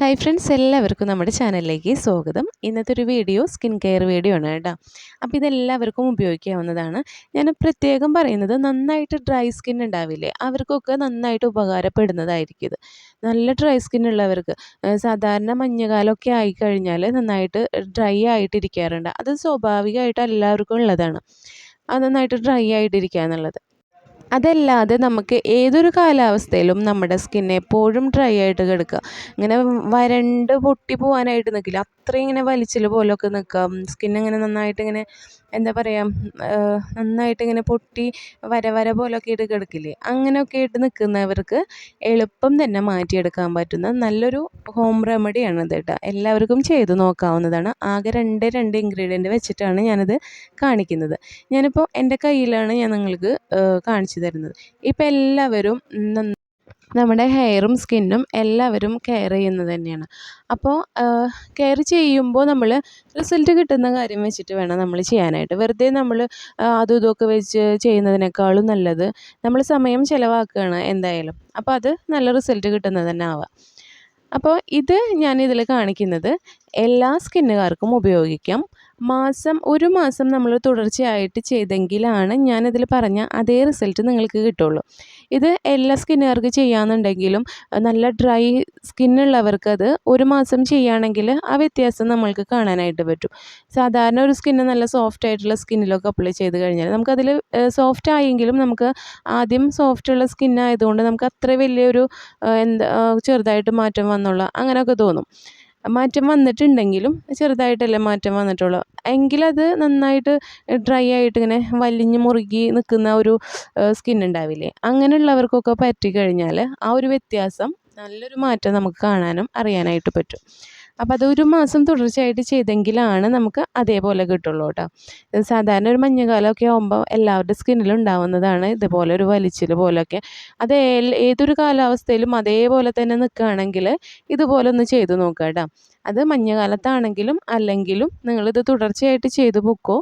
Hi friends എല്ലാവർക്കും നമ്മുടെ ചാനലിലേക്ക് സ്വാഗതം. ഇന്നത്തെ ഒരു വീഡിയോ സ്കിൻ കെയർ വീഡിയോ ആണ് കേട്ടോ. അപ്പോൾ ഇതെല്ലാവർക്കും ഉപയോഗിക്കാവുന്നതാണ്. ഞാൻ പ്രത്യേകം പറയുന്നത് നന്നായിട്ട് ഡ്രൈ സ്കിൻ ഉണ്ടാവില്ലേ അവർക്കൊക്കെ നന്നായിട്ട് ഉപകാരപ്പെടുന്നതായിരിക്കും ഇത്. നല്ല ഡ്രൈ സ്കിൻ ഉള്ളവർക്ക് സാധാരണ മഞ്ഞുകാലമൊക്കെ ആയിക്കഴിഞ്ഞാൽ നന്നായിട്ട് ഡ്രൈ ആയിട്ടിരിക്കാറുണ്ട്. അത് സ്വാഭാവികമായിട്ട് എല്ലാവർക്കും ഉള്ളതാണ്. അത് നന്നായിട്ട് ഡ്രൈ ആയിട്ടിരിക്കുക എന്നുള്ളത്. അതല്ലാതെ നമുക്ക് ഏതൊരു കാലാവസ്ഥയിലും നമ്മുടെ സ്കിൻ എപ്പോഴും ഡ്രൈ ആയിട്ട് കിടക്കുക. ഇങ്ങനെ വരണ്ട് പൊട്ടി പോവാനായിട്ട് നിൽക്കില്ല അത്രയും ഇങ്ങനെ വലിച്ചിൽ പോലൊക്കെ നിൽക്കുക സ്കിൻ ഇങ്ങനെ നന്നായിട്ട് ഇങ്ങനെ എന്താ പറയുക നന്നായിട്ട് ഇങ്ങനെ പൊട്ടി വര വര പോലൊക്കെ ഇട്ട് കിടക്കില്ലേ? അങ്ങനെയൊക്കെ ഇട്ട് നിൽക്കുന്നവർക്ക് എളുപ്പം തന്നെ മാറ്റിയെടുക്കാൻ പറ്റുന്ന നല്ലൊരു ഹോം റെമഡിയാണ് ഇത് കേട്ടോ. എല്ലാവർക്കും ചെയ്ത് നോക്കാവുന്നതാണ്. ആകെ രണ്ട് രണ്ട് ഇൻഗ്രീഡിയന്റ് വെച്ചിട്ടാണ് ഞാനിത് കാണിക്കുന്നത്. ഞാനിപ്പോൾ എന്റെ കയ്യിലാണ് ഞാൻ നിങ്ങൾക്ക് കാണിച്ചു തരുന്നത്. ഇപ്പം എല്ലാവരും നമ്മുടെ ഹെയറും സ്കിന്നും എല്ലാവരും കെയർ ചെയ്യുന്നത് തന്നെയാണ്. അപ്പോൾ കെയർ ചെയ്യുമ്പോൾ നമ്മൾ റിസൾട്ട് കിട്ടുന്ന കാര്യം വെച്ചിട്ട് വേണം നമ്മൾ ചെയ്യാനായിട്ട്. വെറുതെ നമ്മൾ അതും ഇതൊക്കെ വെച്ച് ചെയ്യുന്നതിനേക്കാളും നല്ലത് നമ്മൾ സമയം ചിലവാക്കുകയാണ് എന്തായാലും. അപ്പോൾ അത് നല്ല റിസൾട്ട് കിട്ടുന്നത് തന്നെ ആവാം. അപ്പോൾ ഇത് ഞാൻ ഇതിൽ കാണിക്കുന്നത് എല്ലാ സ്കിന്നുകാർക്കും ഉപയോഗിക്കാം. മാസം ഒരു മാസം നമ്മൾ തുടർച്ചയായിട്ട് ചെയ്തെങ്കിലാണ് ഞാനിതിൽ പറഞ്ഞ അതേ റിസൾട്ട് നിങ്ങൾക്ക് കിട്ടുള്ളൂ. ഇത് എല്ലാ സ്കിന്നുകാർക്ക് ചെയ്യാമെന്നുണ്ടെങ്കിലും നല്ല ഡ്രൈ സ്കിന്നുള്ളവർക്ക് അത് ഒരു മാസം ചെയ്യുകയാണെങ്കിൽ ആ വ്യത്യാസം നമ്മൾക്ക് കാണാനായിട്ട് പറ്റും. സാധാരണ ഒരു സ്കിന്ന് നല്ല സോഫ്റ്റ് ആയിട്ടുള്ള സ്കിന്നിലൊക്കെ അപ്ലൈ ചെയ്ത് കഴിഞ്ഞാൽ നമുക്കതിൽ സോഫ്റ്റ് ആയെങ്കിലും നമുക്ക് ആദ്യം സോഫ്റ്റ് ഉള്ള സ്കിന്നായതുകൊണ്ട് നമുക്ക് അത്ര വലിയൊരു എന്താ ചെറുതായിട്ട് മാറ്റം വന്നുള്ള അങ്ങനെയൊക്കെ തോന്നും. മാറ്റം വന്നിട്ടുണ്ടെങ്കിലും ചെറുതായിട്ടല്ലേ മാറ്റം വന്നിട്ടുള്ളൂ. എങ്കിലത് നന്നായിട്ട് ഡ്രൈ ആയിട്ട് ഇങ്ങനെ വലിഞ്ഞ് മുറുകി നിൽക്കുന്ന ഒരു സ്കിൻ ഉണ്ടാവില്ലേ? അങ്ങനെയുള്ളവർക്കൊക്കെ പറ്റിക്കഴിഞ്ഞാൽ ആ ഒരു വ്യത്യാസം നല്ലൊരു മാറ്റം നമുക്ക് കാണാനും അറിയാനായിട്ട് പറ്റും. അപ്പോൾ അത് ഒരു മാസം തുടർച്ചയായിട്ട് ചെയ്തെങ്കിലാണ് നമുക്ക് അതേപോലെ കിട്ടുള്ളൂ കേട്ടോ. സാധാരണ ഒരു മഞ്ഞുകാലമൊക്കെ ആകുമ്പോൾ എല്ലാവരുടെ സ്കിന്നിലും ഉണ്ടാവുന്നതാണ് ഇതുപോലെ ഒരു വലിച്ചിൽ പോലൊക്കെ അത് ഏതൊരു കാലാവസ്ഥയിലും അതേപോലെ തന്നെ നിൽക്കുകയാണെങ്കിൽ ഇതുപോലെ ഒന്ന് ചെയ്ത് നോക്കുക കേട്ടോ. അത് മഞ്ഞുകാലത്താണെങ്കിലും അല്ലെങ്കിലും നിങ്ങളിത് തുടർച്ചയായിട്ട് ചെയ്തു പൊക്കോ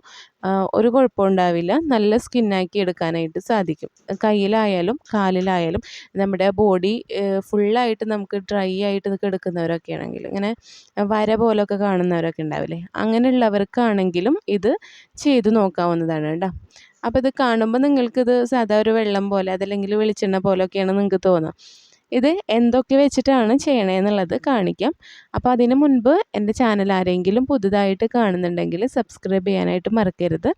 ഒരു കുഴപ്പമുണ്ടാവില്ല. നല്ല സ്കിന്നാക്കി എടുക്കാനായിട്ട് സാധിക്കും. കയ്യിലായാലും കാലിലായാലും നമ്മുടെ ബോഡി ഫുള്ളായിട്ട് നമുക്ക് ഡ്രൈ ആയിട്ട് എടുക്കുന്നവരൊക്കെ ആണെങ്കിൽ ഇങ്ങനെ വര പോലൊക്കെ കാണുന്നവരൊക്കെ ഉണ്ടാവില്ലേ? അങ്ങനെയുള്ളവർക്കാണെങ്കിലും ഇത് ചെയ്തു നോക്കാവുന്നതാണ് കേട്ടോ. അപ്പോൾ ഇത് കാണുമ്പോൾ നിങ്ങൾക്കിത് സാധാ ഒരു വെള്ളം പോലെ അതല്ലെങ്കിൽ വെളിച്ചെണ്ണ പോലെയൊക്കെയാണ് നിങ്ങൾക്ക് തോന്നുക ഇത് എന്തൊക്കെ വെച്ചിട്ടാണ് ചെയ്യണേന്നുള്ളത് കാണിക്കാം. അപ്പോൾ അതിന് മുൻപ് എന്റെ ചാനൽ ആരെങ്കിലും പുതുതായിട്ട് കാണുന്നുണ്ടെങ്കിൽ സബ്സ്ക്രൈബ് ചെയ്യാനായിട്ട് മറക്കരുത്.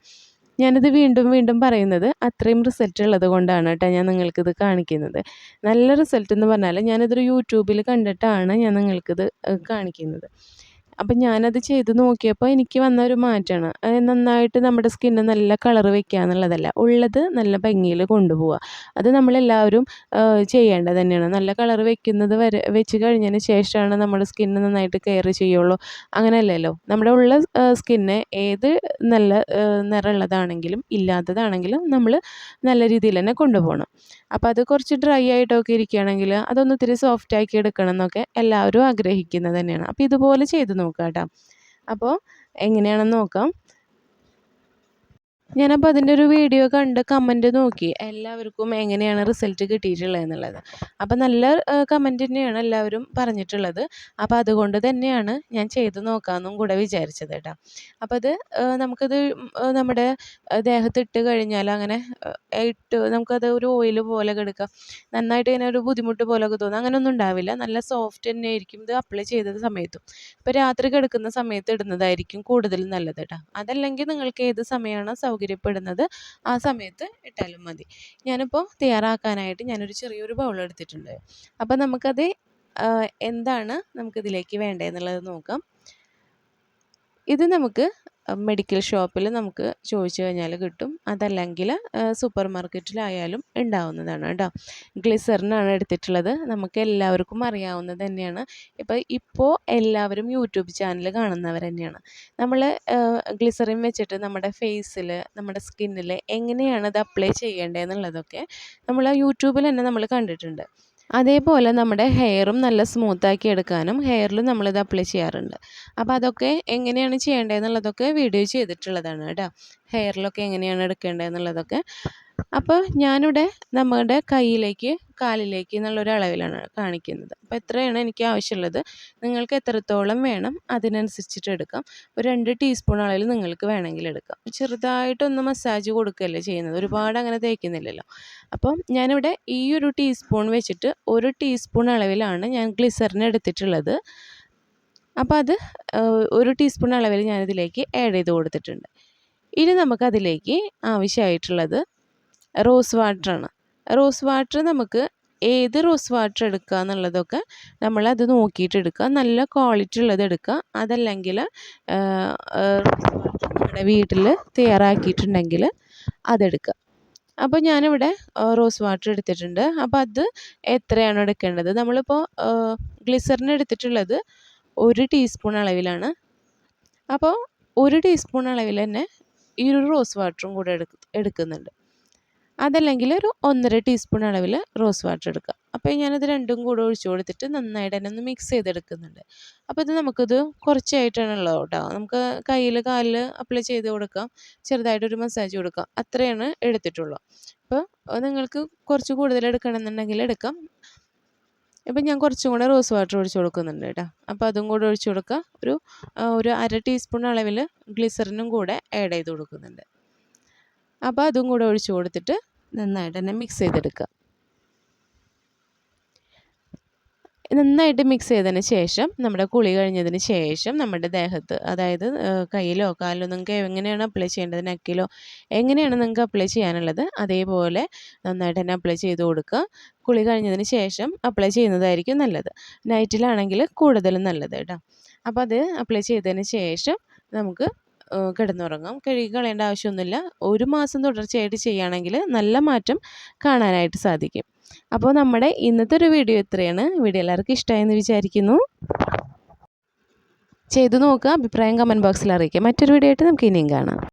ഞാനിത് വീണ്ടും വീണ്ടും പറയുന്നത് അത്രയും റിസൾട്ട് ഉള്ളത് കൊണ്ടാണ് കേട്ടോ ഞാൻ നിങ്ങൾക്കിത് കാണിക്കുന്നത്. നല്ല റിസൾട്ട് എന്ന് പറഞ്ഞാൽ ഞാനിതൊരു യൂട്യൂബിൽ കണ്ടിട്ടാണ് ഞാൻ നിങ്ങൾക്കിത് കാണിക്കുന്നത്. അപ്പം ഞാനത് ചെയ്ത് നോക്കിയപ്പോൾ എനിക്ക് വന്ന ഒരു മാറ്റമാണ് നന്നായിട്ട് നമ്മുടെ സ്കിന്ന് നല്ല കളർ വെക്കുക എന്നുള്ളതല്ല ഉള്ളത് നല്ല ഭംഗിയിൽ കൊണ്ടുപോവുക അത് നമ്മളെല്ലാവരും ചെയ്യേണ്ടത് തന്നെയാണ്. നല്ല കളർ വെക്കുന്നത് വരെ വെച്ച് കഴിഞ്ഞതിന് ശേഷമാണ് നമ്മുടെ സ്കിന്ന് നന്നായിട്ട് കെയർ ചെയ്യുള്ളൂ. അങ്ങനെയല്ലല്ലോ. നമ്മുടെ ഉള്ള സ്കിന്ന് ഏത് നല്ല നിറമുള്ളതാണെങ്കിലും ഇല്ലാത്തതാണെങ്കിലും നമ്മൾ നല്ല രീതിയിൽ തന്നെ കൊണ്ടുപോകണം. അപ്പോൾ അത് കുറച്ച് ഡ്രൈ ആയിട്ടൊക്കെ ഇരിക്കുകയാണെങ്കിൽ അതൊന്ന് ഇത്തിരി സോഫ്റ്റ് ആക്കി എടുക്കണം എന്നൊക്കെ എല്ലാവരും ആഗ്രഹിക്കുന്നത് തന്നെയാണ്. അപ്പോൾ ഇതുപോലെ ചെയ്ത് കേട്ടോ അപ്പോൾ എങ്ങനെയാണെന്ന് നോക്കാം. ഞാനപ്പോൾ അതിന്റെ ഒരു വീഡിയോ കണ്ട് കമന്റ് നോക്കി. എല്ലാവർക്കും എങ്ങനെയാണ് റിസൾട്ട് കിട്ടിയിട്ടുള്ളത് എന്നുള്ളത്. അപ്പോൾ നല്ല കമന്റ് തന്നെയാണ് എല്ലാവരും പറഞ്ഞിട്ടുള്ളത്. അപ്പോൾ അതുകൊണ്ട് തന്നെയാണ് ഞാൻ ചെയ്ത് നോക്കാമെന്നും കൂടെ വിചാരിച്ചത് കേട്ടോ. അപ്പോൾ അത് നമുക്കത് നമ്മുടെ ദേഹത്ത് ഇട്ട് കഴിഞ്ഞാൽ അങ്ങനെ ഇട്ട് നമുക്കത് ഒരു ഓയിൽ പോലെ കിടക്കാം. നന്നായിട്ട് ഇങ്ങനെ ഒരു ബുദ്ധിമുട്ട് പോലൊക്കെ തോന്നും. അങ്ങനെയൊന്നും ഉണ്ടാവില്ല. നല്ല സോഫ്റ്റ് തന്നെ ആയിരിക്കും ഇത് അപ്ലൈ ചെയ്ത സമയത്തും. ഇപ്പോൾ രാത്രി കിടക്കുന്ന സമയത്ത് ഇടുന്നതായിരിക്കും കൂടുതൽ നല്ലത് കേട്ടോ. അതല്ലെങ്കിൽ നിങ്ങൾക്ക് ഏത് സമയമാണോ സൗകര്യപ്പെടുന്നത് ആ സമയത്ത് ഇട്ടാലും മതി. ഞാനിപ്പോൾ തയ്യാറാക്കാനായിട്ട് ഞാനൊരു ചെറിയൊരു ബൗൾ എടുത്തിട്ടുണ്ട്. അപ്പോൾ നമുക്കത് എന്താണ് നമുക്കിതിലേക്ക് വേണ്ടതെന്നുള്ളത് നോക്കാം. ഇത് നമുക്ക് മെഡിക്കൽ ഷോപ്പിൽ നമുക്ക് ചോദിച്ചു കഴിഞ്ഞാൽ കിട്ടും. അതല്ലെങ്കിൽ സൂപ്പർ മാർക്കറ്റിലായാലും ഉണ്ടാവുന്നതാണ് കേട്ടോ. ഗ്ലിസറിനാണ് എടുത്തിട്ടുള്ളത്. നമുക്ക് എല്ലാവർക്കും അറിയാവുന്നത് തന്നെയാണ്. ഇപ്പോൾ ഇപ്പോൾ എല്ലാവരും യൂട്യൂബ് ചാനൽ കാണുന്നവർ തന്നെയാണ്. നമ്മൾ ഗ്ലിസറിൻ വെച്ചിട്ട് നമ്മുടെ ഫേസിൽ നമ്മുടെ സ്കിന്നിൽ എങ്ങനെയാണ് അത് അപ്ലൈ ചെയ്യേണ്ടതെന്നുള്ളതൊക്കെ നമ്മൾ യൂട്യൂബിൽ തന്നെ നമ്മൾ കണ്ടിട്ടുണ്ട്. അതേപോലെ നമ്മുടെ ഹെയറും നല്ല സ്മൂത്താക്കി എടുക്കാനും ഹെയറിലും നമ്മളിത് അപ്ലൈ ചെയ്യാറുണ്ട്. അപ്പോൾ അതൊക്കെ എങ്ങനെയാണ് ചെയ്യേണ്ടതെന്നുള്ളതൊക്കെ വീഡിയോ ചെയ്തിട്ടുള്ളതാണ് കേട്ടോ. ഹെയറിലൊക്കെ എങ്ങനെയാണ് എടുക്കേണ്ടതെന്നുള്ളതൊക്കെ അപ്പോൾ ഞാനിവിടെ നമ്മുടെ കയ്യിലേക്ക് കാലിലേക്ക് എന്നുള്ളൊരു അളവിലാണ് കാണിക്കുന്നത്. അപ്പോൾ എത്രയാണ് എനിക്ക് ആവശ്യമുള്ളത്. നിങ്ങൾക്ക് എത്രത്തോളം വേണം അതിനനുസരിച്ചിട്ട് എടുക്കാം. ഒരു രണ്ട് ടീസ്പൂൺ അളവിൽ നിങ്ങൾക്ക് വേണമെങ്കിൽ എടുക്കാം. ചെറുതായിട്ടൊന്ന് മസാജ് കൊടുക്കുകയല്ലേ ചെയ്യുന്നത്? ഒരുപാട് അങ്ങനെ തേക്കുന്നില്ലല്ലോ. അപ്പം ഞാനിവിടെ ഈ ഒരു ടീസ്പൂൺ വെച്ചിട്ട് ഒരു ടീസ്പൂൺ അളവിലാണ് ഞാൻ ഗ്ലിസറിൻ എടുത്തിട്ടുള്ളത്. അപ്പോൾ അത് ഒരു ടീസ്പൂൺ അളവിൽ ഞാനിതിലേക്ക് ആഡ് ചെയ്ത് കൊടുത്തിട്ടുണ്ട്. ഇനി നമുക്കതിലേക്ക് ആവശ്യമായിട്ടുള്ളത് റോസ് വാട്ടറാണ് റോസ് വാട്ടർ നമുക്ക് ഏത് റോസ് വാട്ടർ എടുക്കുക എന്നുള്ളതൊക്കെ നമ്മളത് നോക്കിയിട്ട് എടുക്കുക. നല്ല ക്വാളിറ്റി ഉള്ളത് എടുക്കുക. അതല്ലെങ്കിൽ റോസ് വാട്ടർ വീട്ടിൽ തയ്യാറാക്കിയിട്ടുണ്ടെങ്കിൽ അതെടുക്കുക അപ്പോൾ ഞാനിവിടെ റോസ് വാട്ടർ എടുത്തിട്ടുണ്ട്. അപ്പോൾ അത് എത്രയാണ് എടുക്കേണ്ടത്? നമ്മളിപ്പോൾ ഗ്ലിസറിൻ എടുത്തിട്ടുള്ളത് ഒരു ടീസ്പൂൺ അളവിലാണ്. അപ്പോൾ ഒരു ടീസ്പൂൺ അളവിൽ തന്നെ ഈ ഒരു റോസ് വാട്ടറും കൂടെ എടുക്ക് എടുക്കുന്നുണ്ട്. അതല്ലെങ്കിൽ ഒരു ഒന്നര ടീസ്പൂൺ അളവിൽ റോസ് വാട്ടർ എടുക്കുക. അപ്പോൾ ഞാനത് രണ്ടും കൂടെ ഒഴിച്ചു കൊടുത്തിട്ട് നന്നായിട്ട് തന്നെ ഒന്ന് മിക്സ് ചെയ്തെടുക്കുന്നുണ്ട്. അപ്പോൾ ഇത് നമുക്കിത് കുറച്ചായിട്ടാണുള്ളത് കേട്ടോ. നമുക്ക് കയ്യിൽ കാലിൽ അപ്ലൈ ചെയ്ത് കൊടുക്കാം. ചെറുതായിട്ടൊരു മസാജ് കൊടുക്കാം. അത്രയാണ് എടുത്തിട്ടുള്ളൂ. അപ്പോൾ നിങ്ങൾക്ക് കുറച്ച് കൂടുതൽ എടുക്കണമെന്നുണ്ടെങ്കിൽ എടുക്കാം. ഇപ്പം ഞാൻ കുറച്ചും കൂടെ റോസ് വാട്ടർ ഒഴിച്ച് കൊടുക്കുന്നുണ്ട് കേട്ടോ. അപ്പോൾ അതും കൂടെ ഒഴിച്ച് കൊടുക്കുക. ഒരു ഒരു അര ടീസ്പൂൺ അളവിൽ ഗ്ലിസറിനും കൂടെ ആഡ് ചെയ്ത് കൊടുക്കുന്നുണ്ട്. അപ്പോൾ അതും കൂടെ ഒഴിച്ച് കൊടുത്തിട്ട് നന്നായിട്ട് തന്നെ മിക്സ് ചെയ്തെടുക്കുക. നന്നായിട്ട് മിക്സ് ചെയ്തതിന് ശേഷം നമ്മുടെ കുളി കഴിഞ്ഞതിന് ശേഷം നമ്മുടെ ദേഹത്ത് അതായത് കയ്യിലോ കാലിലോ നിങ്ങൾക്ക് എങ്ങനെയാണ് അപ്ലൈ ചെയ്യേണ്ടത് നെക്കിലോ എങ്ങനെയാണ് നിങ്ങൾക്ക് അപ്ലൈ ചെയ്യാനുള്ളത് അതേപോലെ നന്നായിട്ട് തന്നെ അപ്ലൈ ചെയ്ത് കൊടുക്കുക. കുളി കഴിഞ്ഞതിന് ശേഷം അപ്ലൈ ചെയ്യുന്നതായിരിക്കും നല്ലത്. നൈറ്റിലാണെങ്കിൽ കൂടുതലും നല്ലത് കേട്ടോ. അപ്പോൾ അത് അപ്ലൈ ചെയ്തതിന് ശേഷം നമുക്ക് കിടന്നുറങ്ങാം. കഴുകി കളയേണ്ട ആവശ്യമൊന്നുമില്ല. ഒരു മാസം തുടർച്ചയായിട്ട് ചെയ്യുകയാണെങ്കിൽ നല്ല മാറ്റം കാണാനായിട്ട് സാധിക്കും. അപ്പോൾ നമ്മുടെ ഇന്നത്തെ ഒരു വീഡിയോ ഇത്രയാണ്. വീഡിയോ എല്ലാവർക്കും ഇഷ്ടമായെന്ന് വിചാരിക്കുന്നു. ചെയ്തു നോക്കുക. അഭിപ്രായം കമന്റ് ബോക്സിൽ അറിയിക്കുക. മറ്റൊരു വീഡിയോ ആയിട്ട് നമുക്ക് ഇനിയും കാണാം.